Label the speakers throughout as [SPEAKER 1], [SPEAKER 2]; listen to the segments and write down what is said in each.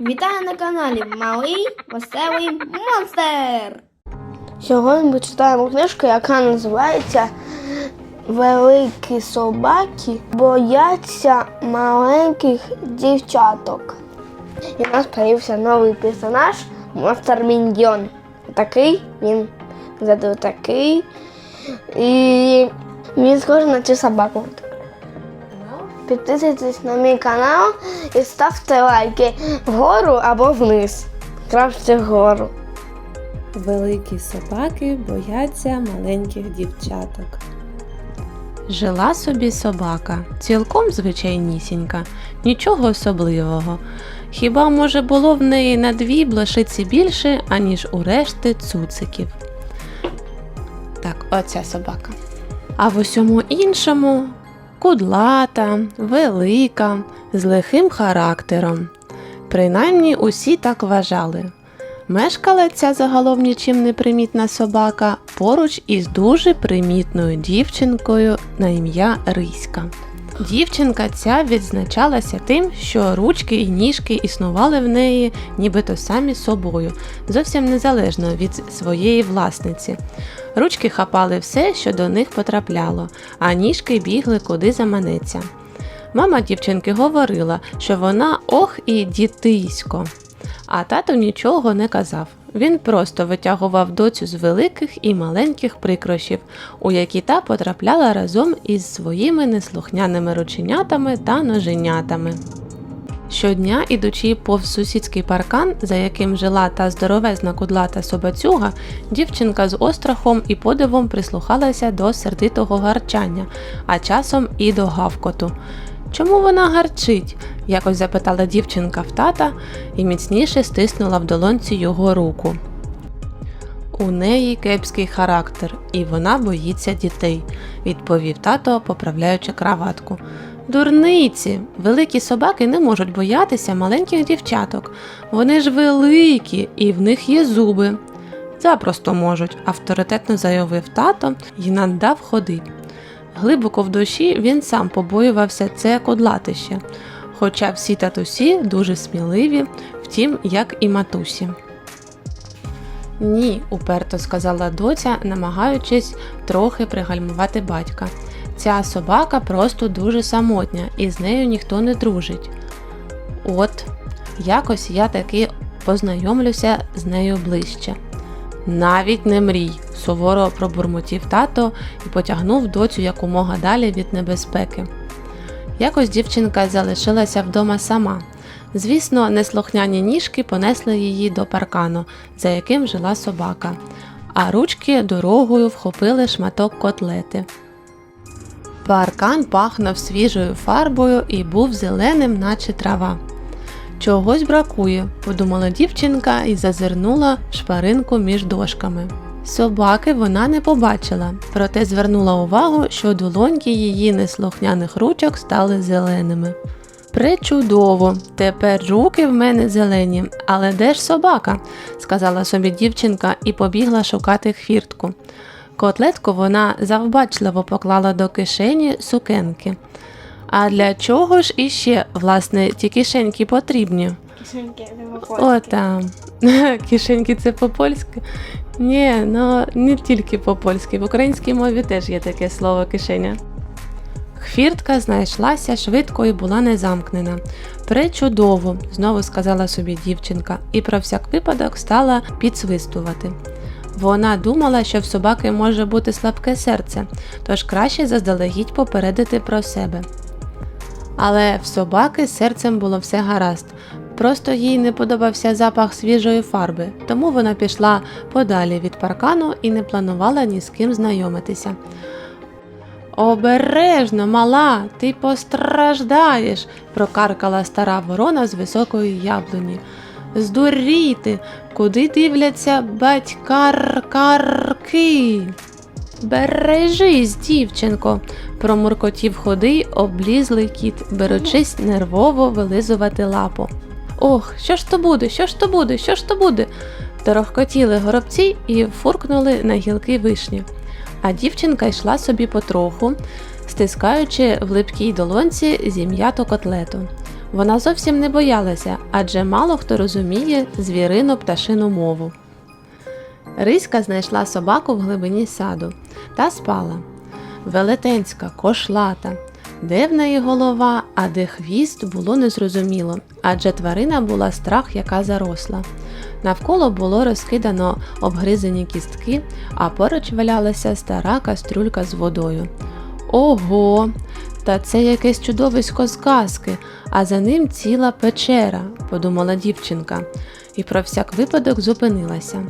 [SPEAKER 1] Вітаю на каналі Малий Веселий Монстр. Сьогодні ми читаємо книжку, яка називається Великі собаки бояться маленьких дівчаток. І у нас з'явився новий персонаж Монстр Міньйон. Такий він зато такий. І він схожий на цю собаку. Підписуйтесь на мій канал і ставте лайки вгору або вниз. Краще вгору.
[SPEAKER 2] Великі собаки бояться маленьких дівчаток. Жила собі собака, цілком звичайнісінька, нічого особливого. Хіба може було в неї на дві блошиці більше, аніж у решти цуциків. Так, оця собака. А в усьому іншому кудлата, велика, з лихим характером. Принаймні усі так вважали. Мешкала ця загалом нічим не примітна собака поруч із дуже примітною дівчинкою на ім'я Риська. Дівчинка ця відзначалася тим, що ручки і ніжки існували в неї нібито самі собою, зовсім незалежно від своєї власниці. Ручки хапали все, що до них потрапляло, а ніжки бігли куди заманеться. Мама дівчинки говорила, що вона ох і дітисько. А тато нічого не казав. Він просто витягував доцю з великих і маленьких прикрощів, у які та потрапляла разом із своїми неслухняними рученятами та ноженятами. Щодня, ідучи повз сусідський паркан, за яким жила та здоровезна кудлата собацюга, дівчинка з острахом і подивом прислухалася до сердитого гарчання, а часом і до гавкоту. Чому вона гарчить? якось запитала дівчинка в тата і міцніше стиснула в долонці його руку. У неї кепський характер, і вона боїться дітей, відповів тато, поправляючи краватку. Дурниці, великі собаки не можуть боятися маленьких дівчаток. Вони ж великі, і в них є зуби. Запросто можуть, авторитетно заявив тато і надав ходи. Глибоко в душі він сам побоювався це кодлатище, хоча всі татусі дуже сміливі, втім, як і матусі. Ні, уперто сказала доця, намагаючись трохи пригальмувати батька. Ця собака просто дуже самотня, і з нею ніхто не дружить. От, якось я таки познайомлюся з нею ближче. Навіть не мрій, суворо пробурмотів тато і потягнув доцю якомога далі від небезпеки. Якось дівчинка залишилася вдома сама. Звісно, неслухняні ніжки понесли її до паркану, за яким жила собака, а ручки дорогою вхопили шматок котлети. Паркан пахнув свіжою фарбою і був зеленим, наче трава. Чогось бракує, подумала дівчинка і зазирнула в шпаринку між дошками. Собаки вона не побачила, проте звернула увагу, що долоньки її неслухняних ручок стали зеленими. Пречудово, тепер руки в мене зелені, але де ж собака? сказала собі дівчинка і побігла шукати хвіртку. Котлетку вона завбачливо поклала до кишені сукенки. А для чого ж іще, власне, ті кишеньки потрібні? Кишеньки не по О, там. Кишеньки це по-польськи? Ні, ну не тільки по-польськи, в українській мові теж є таке слово кишеня. Хвіртка знайшлася швидко і була не замкнена. Пречудово, знову сказала собі дівчинка, і про всяк випадок стала підсвистувати. Вона думала, що в собаки може бути слабке серце, тож краще заздалегідь попередити про себе. Але в собаки з серцем було все гаразд. Просто їй не подобався запах свіжої фарби, тому вона пішла подалі від паркану і не планувала ні з ким знайомитися. Обережно, мала, ти постраждаєш, прокаркала стара ворона з високої яблуні. Здуріти, куди дивляться батькар-карки. Бережись, дівчинко, промуркотів ходи облізлий кіт, беручись нервово вилизувати лапу. Ох, що ж то буде, що ж то буде, що ж то буде? Торохкотіли горобці і фуркнули на гілки вишні. А дівчинка йшла собі потроху, стискаючи в липкій долонці зім'яту котлету. Вона зовсім не боялася, адже мало хто розуміє звірину пташину мову. Риська знайшла собаку в глибині саду та спала. Велетенська, кошлата. Де неї голова, а де хвіст було незрозуміло, адже тварина була страх, яка заросла. Навколо було розкидано обгризані кістки, а поруч валялася стара кастрюлька з водою. Ого! Та це якесь чудовисько з казки, а за ним ціла печера, подумала дівчинка, і про всяк випадок зупинилася.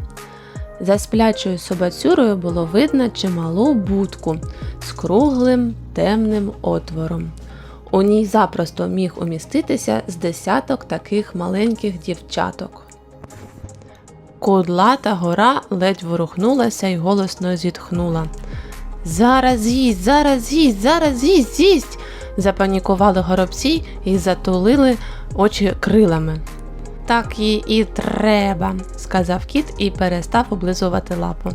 [SPEAKER 2] За сплячою собацюрою було видно чималу будку з круглим темним отвором. У ній запросто міг уміститися з десяток таких маленьких дівчаток. Кудлата гора ледь ворухнулася і голосно зітхнула. Зараз з'їсть, зараз з'їсть, зараз з'їсть, з'їсть. запанікували горобці і затулили очі крилами. Так їй і треба, сказав кіт і перестав облизувати лапу.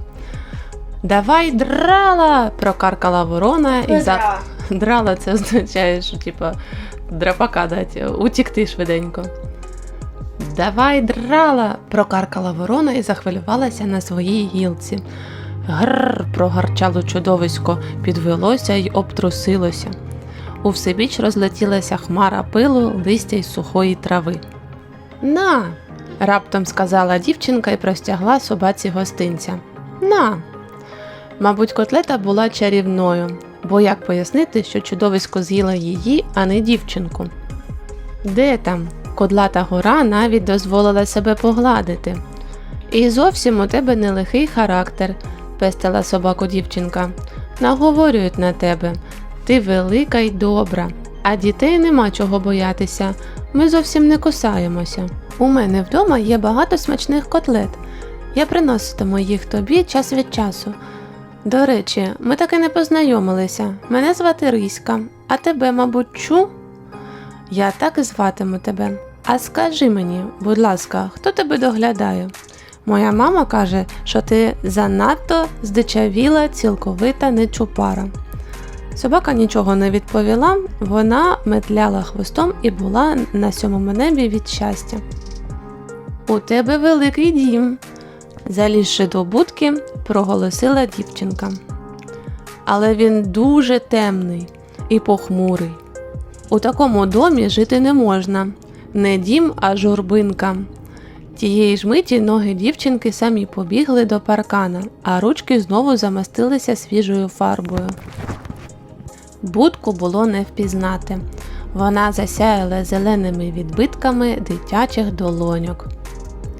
[SPEAKER 2] Давай драла! прокаркала ворона і за... Драла це означає, що типа драпака дати, утікти швиденько. Давай драла, прокаркала ворона і захвилювалася на своїй гілці. Гррр, прогарчало чудовисько, підвелося й обтрусилося. У всебіч розлетілася хмара пилу, листя й сухої трави. На, раптом сказала дівчинка і простягла собаці гостинця. На. Мабуть, котлета була чарівною, бо як пояснити, що чудовисько з'їла її, а не дівчинку? Де там? Кодлата гора навіть дозволила себе погладити. І зовсім у тебе нелихий характер, пестила собаку дівчинка. Наговорюють на тебе. Ти велика й добра, а дітей нема чого боятися. Ми зовсім не кусаємося. У мене вдома є багато смачних котлет. Я приноситиму їх тобі час від часу. До речі, ми таки не познайомилися. Мене звати Риська, а тебе, мабуть, чу? Я так і зватиму тебе. А скажи мені, будь ласка, хто тебе доглядає? Моя мама каже, що ти занадто здичавіла, цілковита нечупара. Собака нічого не відповіла, вона метляла хвостом і була на сьомому небі від щастя. У тебе великий дім, залізши до будки, проголосила дівчинка. Але він дуже темний і похмурий. У такому домі жити не можна. Не дім, а журбинка. Тієї ж миті ноги дівчинки самі побігли до паркана, а ручки знову замастилися свіжою фарбою. Будку було не впізнати. Вона засяяла зеленими відбитками дитячих долоньок.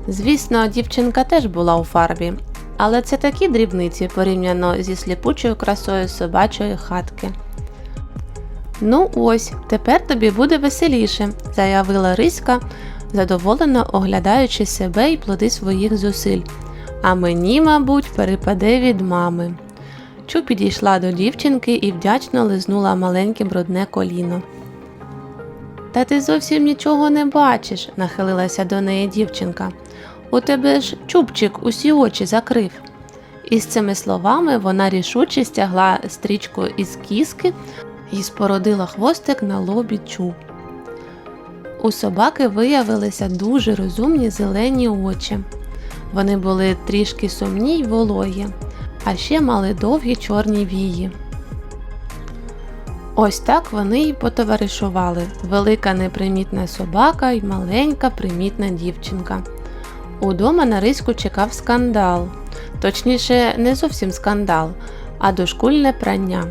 [SPEAKER 2] Звісно, дівчинка теж була у фарбі, але це такі дрібниці порівняно зі сліпучою красою собачої хатки. Ну ось, тепер тобі буде веселіше, заявила Риська, задоволено оглядаючи себе і плоди своїх зусиль. А мені, мабуть, перепаде від мами. Чу підійшла до дівчинки і вдячно лизнула маленьке брудне коліно. Та ти зовсім нічого не бачиш, нахилилася до неї дівчинка. У тебе ж чубчик усі очі закрив. І з цими словами вона рішуче стягла стрічку із кіски і спородила хвостик на лобі чуб. У собаки виявилися дуже розумні зелені очі. Вони були трішки сумні й вологі, а ще мали довгі чорні вії. Ось так вони й потоваришували велика непримітна собака й маленька примітна дівчинка. Удома на риську чекав скандал, точніше, не зовсім скандал, а дошкульне прання.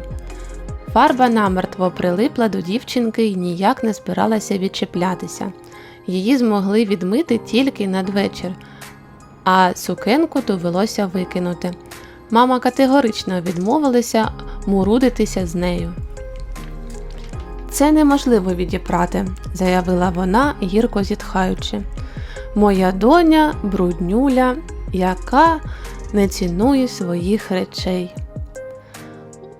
[SPEAKER 2] Фарба намертво прилипла до дівчинки і ніяк не збиралася відчіплятися. Її змогли відмити тільки надвечір, а сукенку довелося викинути. Мама категорично відмовилася мурудитися з нею. Це неможливо відіпрати, заявила вона, гірко зітхаючи. Моя доня бруднюля, яка не цінує своїх речей.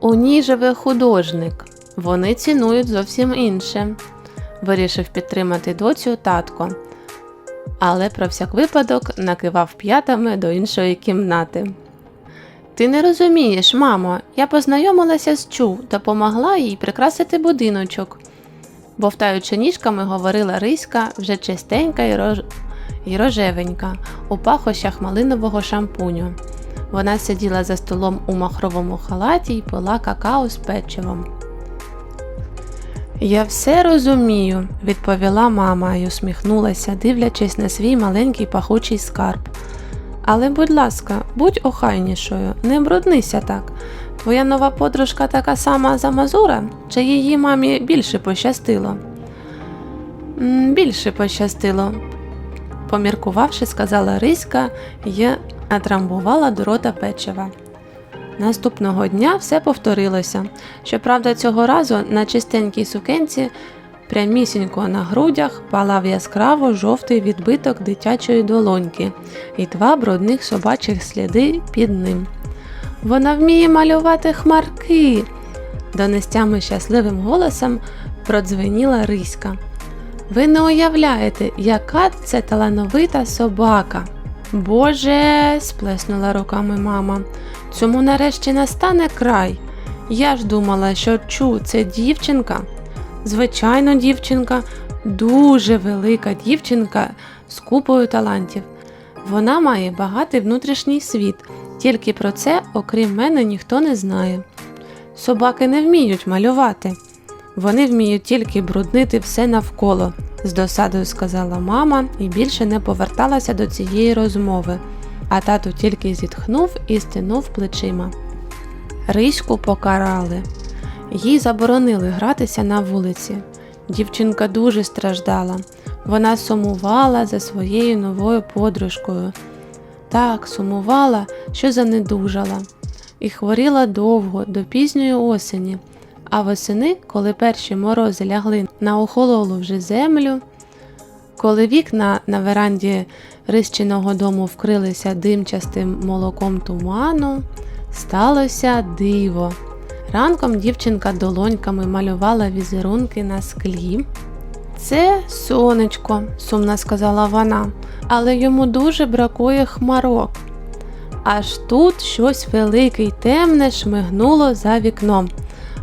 [SPEAKER 2] У ній живе художник, вони цінують зовсім інше, вирішив підтримати доцю татко, але про всяк випадок накивав п'ятами до іншої кімнати. Ти не розумієш, мамо, я познайомилася з Чу, допомогла їй прикрасити будиночок. Бовтаючи ніжками, говорила Риська вже чистенька і, рож... і рожевенька у пахощах малинового шампуню. Вона сиділа за столом у махровому халаті і пила какао з печивом. Я все розумію, відповіла мама і усміхнулася, дивлячись на свій маленький пахучий скарб. Але, будь ласка, будь охайнішою, не бруднися так. Твоя нова подружка така сама замазура, чи її мамі більше пощастило? Більше пощастило, поміркувавши, сказала Риська і натрамбувала до рота печива. Наступного дня все повторилося. Щоправда, цього разу на чистенькій сукенці прямісінько на грудях палав яскраво жовтий відбиток дитячої долоньки і два брудних собачих сліди під ним. Вона вміє малювати хмарки. Донестями щасливим голосом продзвеніла Риська. Ви не уявляєте, яка це талановита собака. Боже, сплеснула руками мама. Цьому нарешті настане край. Я ж думала, що чу, це дівчинка. Звичайно, дівчинка, дуже велика дівчинка з купою талантів. Вона має багатий внутрішній світ, тільки про це, окрім мене, ніхто не знає. Собаки не вміють малювати. Вони вміють тільки бруднити все навколо, з досадою сказала мама і більше не поверталася до цієї розмови, а тато тільки зітхнув і стинув плечима. Риську покарали. Їй заборонили гратися на вулиці. Дівчинка дуже страждала. Вона сумувала за своєю новою подружкою. Так сумувала, що занедужала, і хворіла довго до пізньої осені. А восени, коли перші морози лягли на охололу вже землю, коли вікна на веранді Рищиного дому вкрилися димчастим молоком туману, сталося диво. Ранком дівчинка долоньками малювала візерунки на склі. Це сонечко, сумно сказала вона, але йому дуже бракує хмарок. Аж тут щось велике й темне шмигнуло за вікном,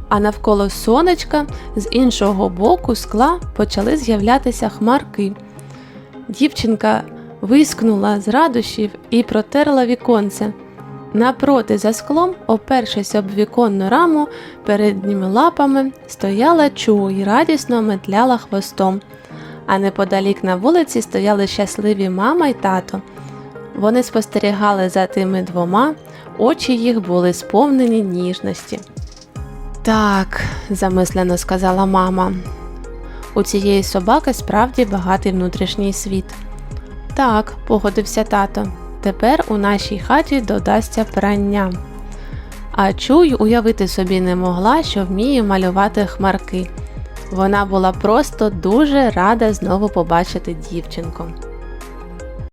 [SPEAKER 2] а навколо сонечка з іншого боку скла почали з'являтися хмарки. Дівчинка вискнула з радощів і протерла віконце. Напроти за склом, опершись об віконну раму, передніми лапами стояла чу і радісно метляла хвостом. А неподалік на вулиці стояли щасливі мама й тато. Вони спостерігали за тими двома, очі їх були сповнені ніжності. Так, замислено сказала мама. У цієї собаки справді багатий внутрішній світ. Так, погодився тато. Тепер у нашій хаті додасться прання. А чуй уявити собі не могла, що вміє малювати хмарки. Вона була просто дуже рада знову побачити дівчинку.